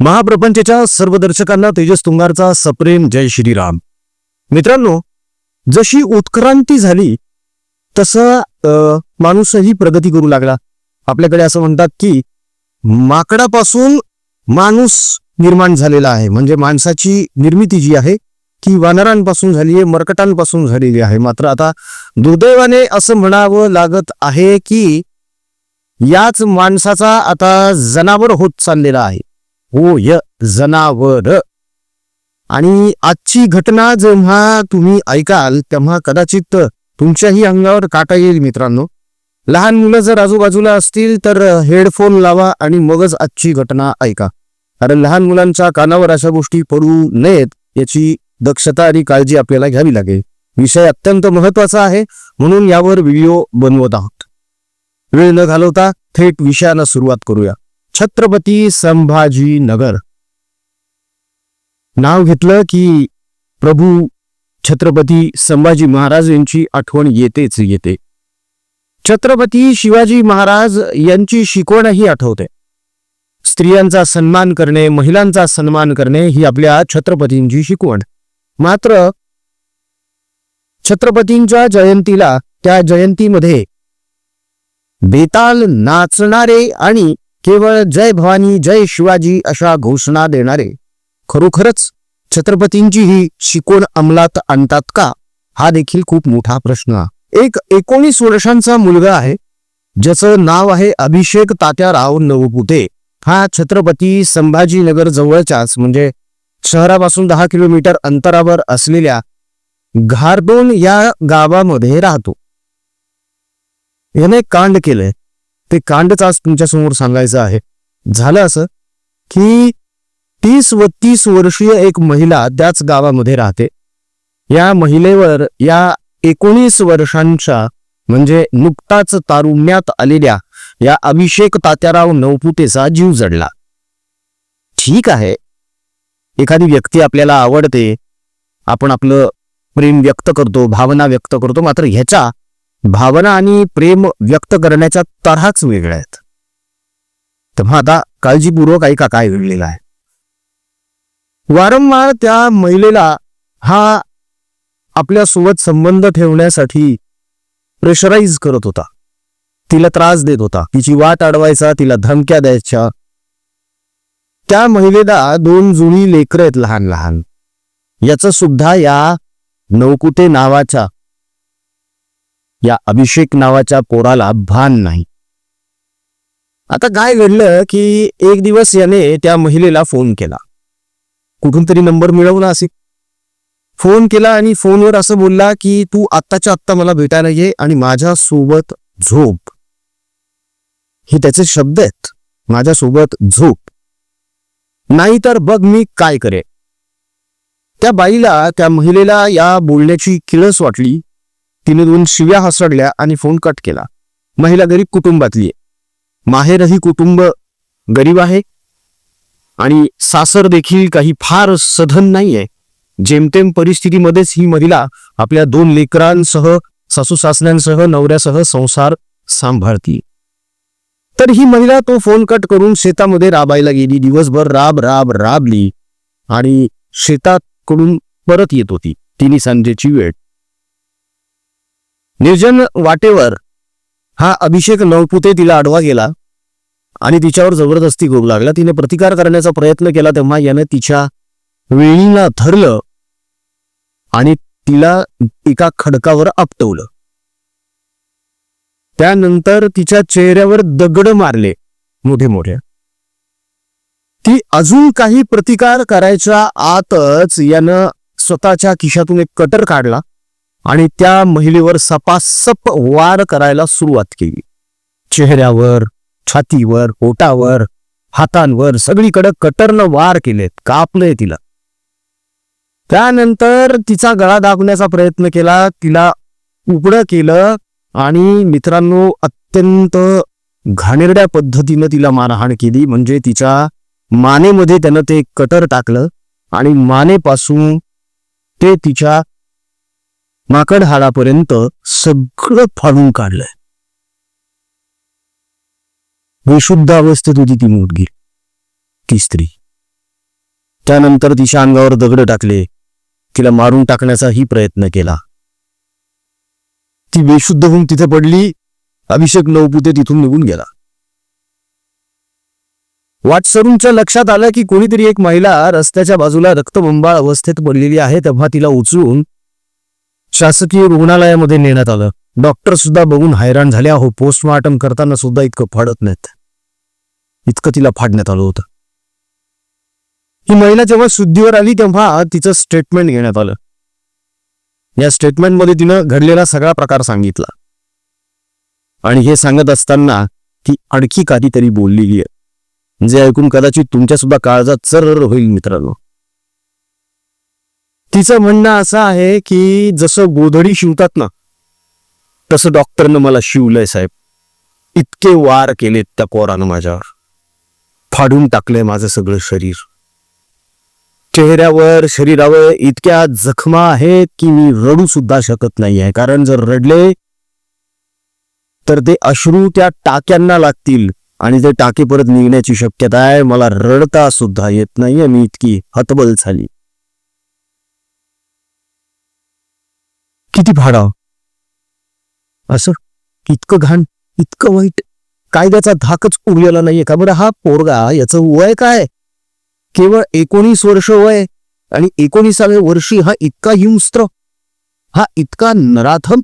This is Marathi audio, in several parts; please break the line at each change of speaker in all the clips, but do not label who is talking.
महाप्रपंचच्या सर्व दर्शकांना तेजस तुंगारचा सप्रेम जय श्रीराम. मित्रांनो जशी उत्क्रांती झाली तसं माणूसही प्रगती करू लागला. आपल्याकडे असं म्हणतात की माकडापासून माणूस निर्माण झालेला आहे. म्हणजे माणसाची निर्मिती जी आहे ती वानरांपासून झाली आहे मरकटांपासून झालेली आहे. मात्र आता दुर्दैवाने असं म्हणावं लागत आहे की याच माणसाचा आता जनावर होत चाललेला आहे. होय जनावर. आणि आजची घटना जेव्हा तुम्ही ऐकाल तेव्हा कदाचित तुमच्याही अंगावर काटा येईल मित्रांनो. लहान मुलं जर आजूबाजूला असतील तर हेडफोन लावा आणि मगच आजची घटना ऐका. कारण लहान मुलांच्या कानावर अशा गोष्टी पडू नयेत याची दक्षता आणि काळजी आपल्याला घ्यावी लागेल. विषय अत्यंत महत्त्वाचा आहे म्हणून यावर व्हिडिओ बनवत आहोत. वेळ न घालवता थेट विषयाला सुरुवात करूया. छत्रपती संभाजी नगर नाव घेतलं की प्रभू छत्रपती संभाजी महाराज यांची आठवण येतेच येते. छत्रपती शिवाजी महाराज यांची शिकवणही आठवते. स्त्रियांचा सन्मान करणे महिलांचा सन्मान करणे ही आपल्या छत्रपतींची शिकवण. मात्र छत्रपतींच्या जयंतीला त्या जयंतीमध्ये बेताल नाचणारे आणि केवळ जय भवानी जय शिवाजी अशा घोषणा देणारे. खरोखरच छत्रपतींची ही शिकवण अंमलात आणतात का? हा देखील खूप मोठा प्रश्न एक एकोणीस वर्षांचा मुलगा आहे ज्याचं नाव आहे अभिषेक तात्याराव नवपुते. हा छत्रपती संभाजीनगर जवळच्याच म्हणजे शहरापासून दहा किलोमीटर अंतरावर असलेल्या घारडोन या गावामध्ये राहतो. याने कांड केलंय. ते कांडच आज तुमच्यासमोर सांगायचं आहे. झालं असं की तीस व तीस वर्षीय एक महिला त्याच गावामध्ये राहते. या महिलेवर या एकोणीस वर्षांच्या म्हणजे नुकताच तारुण्यात आलेल्या या अभिषेक तात्याराव नवपुतेचा जीव जडला. ठीक आहे. एखादी व्यक्ती आपल्याला आवडते आपण आपलं प्रेम व्यक्त करतो भावना व्यक्त करतो मात्र ह्याच्या भावना आणि प्रेम व्यक्त करण्याच्या तऱ्हाच वेगळ्या आहेत. तेव्हा आता काळजीपूर्वक ऐका काय घडलेलं आहे. वारंवार त्या महिलेला हा आपल्यासोबत संबंध ठेवण्यासाठी प्रेशराईज करत होता. तिला त्रास देत होता. तिची वाट अडवायचा तिला धमक्या द्यायच्या. त्या महिलेला दोन जुळी लेकरं आहेत लहान लहान. याचं सुद्धा या नवकुते नावाच्या या अभिषेक नावाच्या पोराला भान नाही. आता काय घडलं की एक दिवस याने त्या महिलेला फोन केला. कुठून तरी नंबर मिळवला असे फोन केला आणि फोनवर असं बोलला की तू आत्ताच्या आत्ता मला भेटायला ये आणि माझ्या सोबत झोप. हे त्याचे शब्द आहेत. माझ्यासोबत झोप. नाही तर बघ मी काय करे त्या बाईला त्या महिलेला या बोलण्याची किळस वाटली. तिने दोन शिव्या हसडल्या आणि फोन कट केला. महिला गरीब कुटुंबातली आहे. माहेरही कुटुंब गरीब आहे आणि सासर देखील काही फार सधन नाहीये. जेमतेम परिस्थितीमध्येच ही महिला आपल्या दोन लेकरांसह सासू सासऱ्यांसह नवऱ्यासह संसार सांभाळती. तर ही महिला तो फोन कट करून शेतामध्ये राबायला गेली. दिवसभर राब राब राबली आणि शेताकडून परत येत होती. तिन्ही सांजेची वेळ निर्जन वाटेवर हा अभिषेक नवपुते तिला आडवा गेला आणि तिच्यावर जबरदस्ती गोग लागला. तिने प्रतिकार करण्याचा प्रयत्न केला तेव्हा याने तिच्या वेळीला धरलं आणि तिला एका खडकावर आपटवलं. त्यानंतर तिच्या चेहऱ्यावर दगड मारले मोठे मोठे. ती अजून काही प्रतिकार करायच्या आतच यानं स्वतःच्या खिशातून एक कटर काढला. आणि त्या महिलेवर सपासप वार करायला सुरुवात केली. चेहऱ्यावर छातीवर पोटावर हातांवर सगळीकडे कटरनं वार केलेत कापलंय तिला. त्यानंतर तिचा गळा दाबण्याचा प्रयत्न केला तिला उघडं केलं आणि मित्रांनो अत्यंत घाणेरड्या पद्धतीनं तिला मारहाण केली. म्हणजे तिच्या मानेमध्ये त्यानं ते कटर टाकलं आणि मानेपासून ते तिच्या माकड हाडापर्यंत सगळं फाडून काढलंय. विशुद्ध अवस्थेत होती ती मुलगी ती स्त्री. त्यानंतर तिच्या अंगावर दगड टाकले तिला मारून टाकण्याचाही प्रयत्न केला. ती बेशुद्ध होऊन तिथे पडली अभिषेक नवपुते तिथून निघून गेला. वाटसरूंच्या लक्षात आलं की कोणीतरी एक महिला रस्त्याच्या बाजूला रक्तबंबाळ अवस्थेत पडलेली आहे तेव्हा तिला उचलून शासकीय रुग्णालयामध्ये नेण्यात आलं. डॉक्टर सुद्धा बघून हैराण झाले अहो पोस्टमॉर्टम करताना सुद्धा इतकं फाडत नाहीत. इतकं तिला फाडण्यात आलं होतं. ही महिला जेव्हा शुद्धीवर आली तेव्हा तिचं स्टेटमेंट घेण्यात आलं. या स्टेटमेंटमध्ये तिनं घडलेला सगळा प्रकार सांगितला. आणि हे सांगत असताना ती आणखी काहीतरी बोललेली आहे. जे ऐकून कदाचित तुमच्या सुद्धा काळजात चर होईल मित्रांनो. तिचं म्हणणं असं आहे की जसं गोधडी शिवतात ना तसं डॉक्टरनं मला शिवलंय साहेब. इतके वार केलेत त्या कोरानं माझ्यावर. फाडून टाकलंय माझं सगळं शरीर. चेहऱ्यावर शरीरावर इतक्या जखमा आहेत की मी रडू सुद्धा शकत नाहीये. कारण जर रडले तर ते अश्रू त्या टाक्यांना लागतील आणि ते टाके परत निघण्याची शक्यता आहे. मला रडता सुद्धा येत नाहीये. मी इतकी हतबल झाली. किती भाडा असं? इतकं घाण इतकं वाईट. कायद्याचा धाकच उरलेला नाहीये का बरं हा पोरगा? याचं वय काय? केवळ एकोणीस वर्ष वय आणि एकोणीसाव्या वर्षी हा इतका हिंस्त्र हा इतका नराथम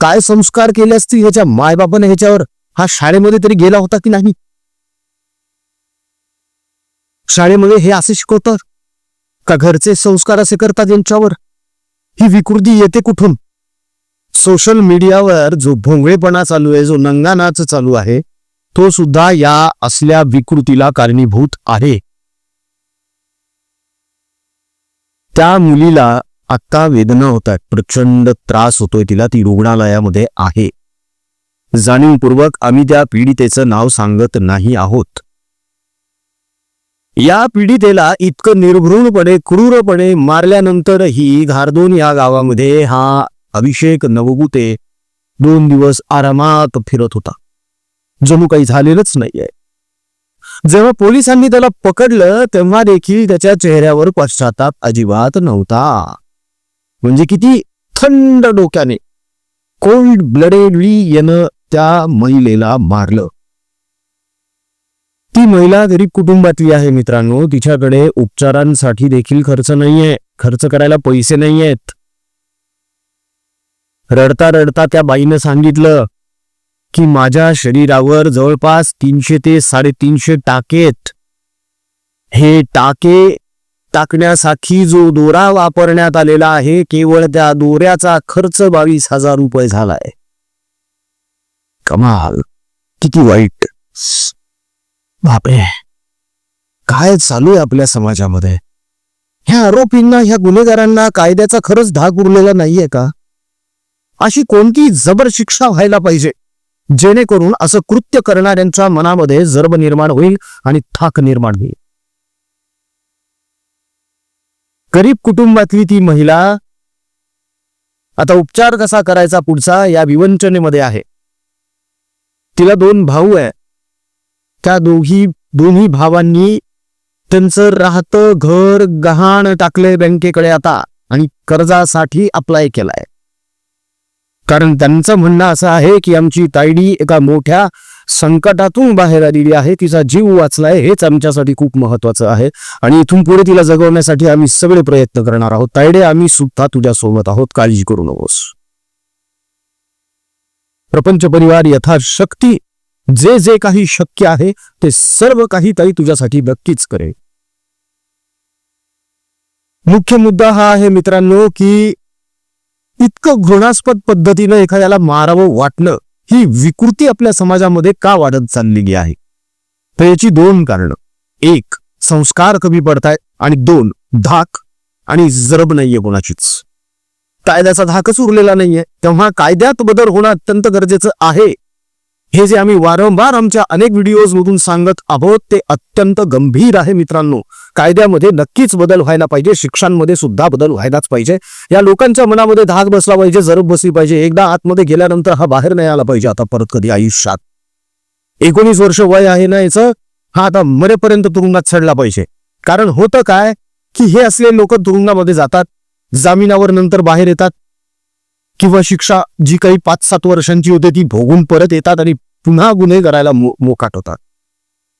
काय संस्कार केले असतील ह्याच्या मायबापाने ह्याच्यावर? हा शाळेमध्ये तरी गेला होता की नाही? शाळेमध्ये हे असे शिकवतात? का घरचे संस्कार असे करतात यांच्यावर? ही विकृती येते कुठून? सोशल मीडियावर जो भोंगळेपणा चालू आहे जो नंगानाच चालू आहे तो सुद्धा या असल्या विकृतीला कारणीभूत आहे. त्या मुलीला आता वेदना होत आहेत प्रचंड त्रास होतोय तिला ती रुग्णालयामध्ये आहे. जाणीवपूर्वक आम्ही त्या पीडितेचं नाव सांगत नाही आहोत. या पीडितेला इतकं निर्भृणपणे क्रूरपणे मारल्यानंतरही घारदोन या गावामध्ये हा अभिषेक नवगुते दोन दिवस आरामात फिरत होता. जणू काही झालेलंच नाहीये. जेव्हा पोलिसांनी त्याला पकडलं तेव्हा देखील त्याच्या चेहऱ्यावर पश्चाताप अजिबात नव्हता. म्हणजे किती थंड डोक्याने कोल्ड ब्लडेडली येणं त्या महिलेला मारलं. ती महिला गरीब कुटुंबातली आहे मित्रांनो. तिच्याकडे उपचारांसाठी देखील खर्च नाहीये. खर्च करायला पैसे नाहीयेत. रडता रडता त्या बाईनं सांगितलं की माझ्या शरीरावर जवळपास तीनशे ते साडेतीनशे टाकेत. हे टाके टाकण्यासाठी जो दोरा वापरण्यात आलेला आहे केवळ त्या दोऱ्याचा खर्च बावीस हजार रुपये झालाय. कमाल. किती वाईट. बापरे. काय चालू आहे आपल्या समाजामध्ये? ह्या आरोपींना ह्या गुन्हेगारांना कायद्याचा खरंच धाक उरलेला नाहीये का? अशी कोणती जबर शिक्षा व्हायला पाहिजे जेणेकरून असं कृत्य करणाऱ्यांच्या मनामध्ये जर्ब निर्माण होईल आणि थाक निर्माण होईल. गरीब कुटुंबातली ती महिला आता उपचार कसा करायचा पुढचा या विवंचनेमध्ये आहे. तिला दोन भाऊ आहे. त्या दोघी दोन्ही भावांनी त्यांचं राहतं घर गहाण टाकलंय बँकेकडे आता आणि कर्जासाठी अप्लाय केलाय. कारण त्यांचं म्हणणं असं आहे की आमची तायडी एका मोठ्या संकटातून बाहेर आलेली आहे तिचा जीव वाचलाय हेच आमच्यासाठी खूप महत्वाचं आहे आणि इथून पुढे तिला जगवण्यासाठी आम्ही सगळे प्रयत्न करणार आहोत. तायडे आम्ही सुद्धा तुझ्या सोबत आहोत काळजी करू नकोस. प्रपंच परिवार यथाशक्ती जे जे काही शक्य आहे ते सर्व काही ताई तुझ्यासाठी नक्कीच करेल. मुख्य मुद्दा हा आहे मित्रांनो की इतकं घृणास्पद पद्धतीनं एखाद्याला मारावं वाटणं ही विकृती आपल्या समाजामध्ये का वाढत चाललेली आहे? तर याची दोन कारण. एक संस्कार कमी पडतायत आणि दोन धाक आणि जरब नाहीये कोणाचीच. कायद्याचा धाकच उरलेला नाहीये. तेव्हा कायद्यात बदल होणं अत्यंत गरजेचं आहे. हे जे आम्ही वारंवार आमच्या अनेक व्हिडिओज मधून सांगत आहोत ते अत्यंत गंभीर आहे मित्रांनो. कायद्यामध्ये नक्कीच बदल व्हायला पाहिजे शिक्षांमध्ये सुद्धा बदल व्हायलाच पाहिजे. या लोकांच्या मनामध्ये धाक बसला पाहिजे जरब बसली पाहिजे. एकदा आतमध्ये गेल्यानंतर हा बाहेर नाही आला पाहिजे आता परत कधी आयुष्यात. एकोणीस वर्ष वय आहे ना याचं हा आता मरेपर्यंत तुरुंगात चढला पाहिजे. कारण होतं काय की हे असले लोक तुरुंगामध्ये जातात जामिनावर नंतर बाहेर येतात किंवा शिक्षा जी काही पाच सात वर्षांची होते ती भोगून परत येतात आणि पुन्हा गुन्हे करायला मो मोकाट होतात.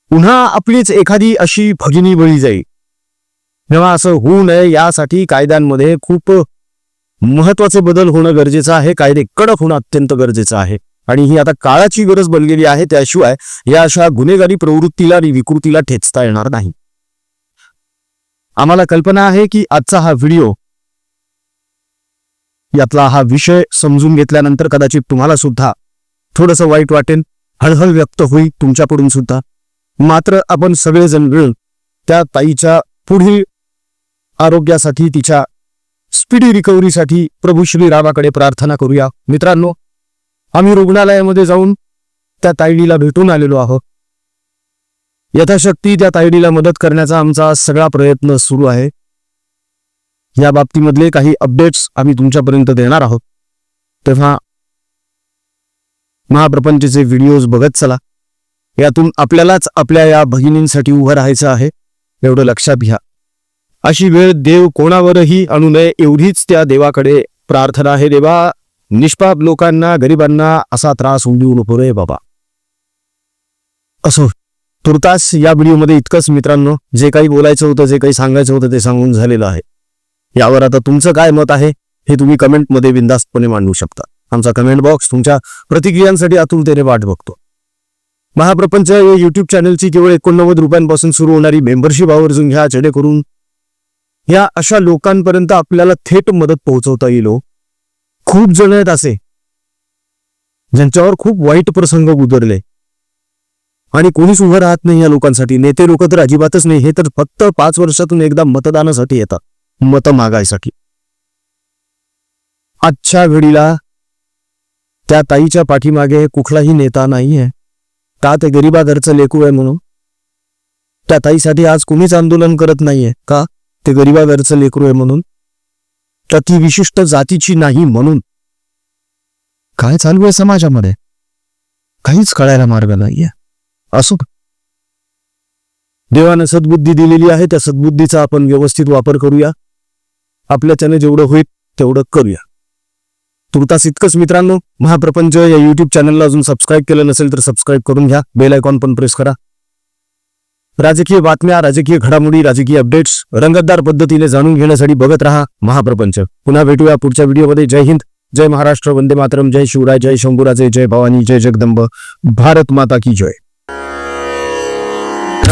पुन्हा आपलीच एखादी अशी भगिनी बळी जाईल. तेव्हा असं होऊ नये यासाठी कायद्यांमध्ये खूप महत्त्वाचे बदल होणं गरजेचं आहे. कायदे कडक होणं अत्यंत गरजेचं आहे. आणि ही आता काळाची गरज बनलेली आहे. त्याशिवाय या अशा गुन्हेगारी प्रवृत्तीला आणि विकृतीला ठेचता येणार नाही. आम्हाला कल्पना आहे की आजचा हा व्हिडिओ यातला हा विषय समजून घेतल्यानंतर कदाचित तुम्हाला सुद्धा थोडंसं वाईट वाटेल हळहळ व्यक्त होईल तुमच्याकडून सुद्धा. मात्र आपण सगळेजण मिळून त्या ताईच्या पुढील आरोग्यासाठी तिच्या स्पीडी रिकव्हरीसाठी प्रभू श्रीरामाकडे प्रार्थना करूया. मित्रांनो आम्ही रुग्णालयामध्ये जाऊन त्या ताईडीला भेटून आलेलो आहोत. यथाशक्ती त्या ताईडीला मदत करण्याचा आमचा सगळा प्रयत्न सुरू आहे. या बाबतीमधले काही अपडेट्स आम्ही तुमच्यापर्यंत देणार आहोत. तेव्हा महाप्रपंचचे व्हिडिओज बघत चला. यातून आपल्यालाच आपल्या या भगिनींसाठी उभं राहायचं आहे एवढं लक्षात घ्या. अशी वेळ देव कोणावरही आणू नये एवढीच त्या देवाकडे प्रार्थना आहे देवा निष्पाप लोकांना गरिबांना असा त्रास होऊन देऊ नको रे बाबा. असो तुर्तास या व्हिडिओमध्ये इतकंच मित्रांनो जे काही बोलायचं होतं जे काही सांगायचं होतं ते सांगून झालेलं आहे. यावर आता तुमचं काय मत आहे हे तुम्ही कमेंटमध्ये बिंदास्तपणे मांडू शकता. आमचा कमेंट बॉक्स तुमच्या प्रतिक्रियांसाठी आतुरतेने वाट बघतो. महाप्रपंच या युट्यूब चॅनलची केवळ एकोणनव्वद रुपयांपासून सुरू होणारी मेंबरशिप आवर्जून घ्या जेणेकरून या अशा लोकांपर्यंत आपल्याला थेट मदत पोहोचवता येईल हो. खूप जण आहेत असे ज्यांच्यावर खूप वाईट प्रसंग उतरले आणि कोणीच उभं राहत नाही या लोकांसाठी. नेते लोक तर अजिबातच नाही. हे तर फक्त पाच वर्षातून एकदा मतदानासाठी येतात. मतं मागायसाठी. आजच्या घडीला त्या ताईच्या पाठीमागे कुठलाही नेता नाहीये. का ते गरीबा घरचं लेकू आहे म्हणून? त्या ताईसाठी आज कुणीच आंदोलन करत नाहीये. का ते गरिबाघरचं लेकरू आहे म्हणून? तर ती विशिष्ट जातीची नाही म्हणून. काय चालू आहे समाजामध्ये? काहीच कळायला मार्ग नाहीये. असो देवानं सद्बुद्धी दिलेली आहे त्या सद्बुद्धीचा आपण व्यवस्थित वापर करूया. आपल्याच्याने जेवढं होईल तेवढं करूया. तुर्तास इतकंच मित्रांनो महाप्रपंच या युट्यूब चॅनलला अजून सबस्क्राईब केलं नसेल तर सबस्क्राईब करून घ्या. बेल आयकॉन पण प्रेस करा. राजकीय बातम्या राजकीय घडामोडी राजकीय अपडेट्स रंगतदार पद्धतीने जाणून घेण्यासाठी बघत राहा महाप्रपंच. पुन्हा भेटूया पुढच्या व्हिडिओमध्ये. जय हिंद जय महाराष्ट्र वंदे मातरम जय शिवराय जय शंभुराजे जय भवानी जय जगदंब भारत माता की जय.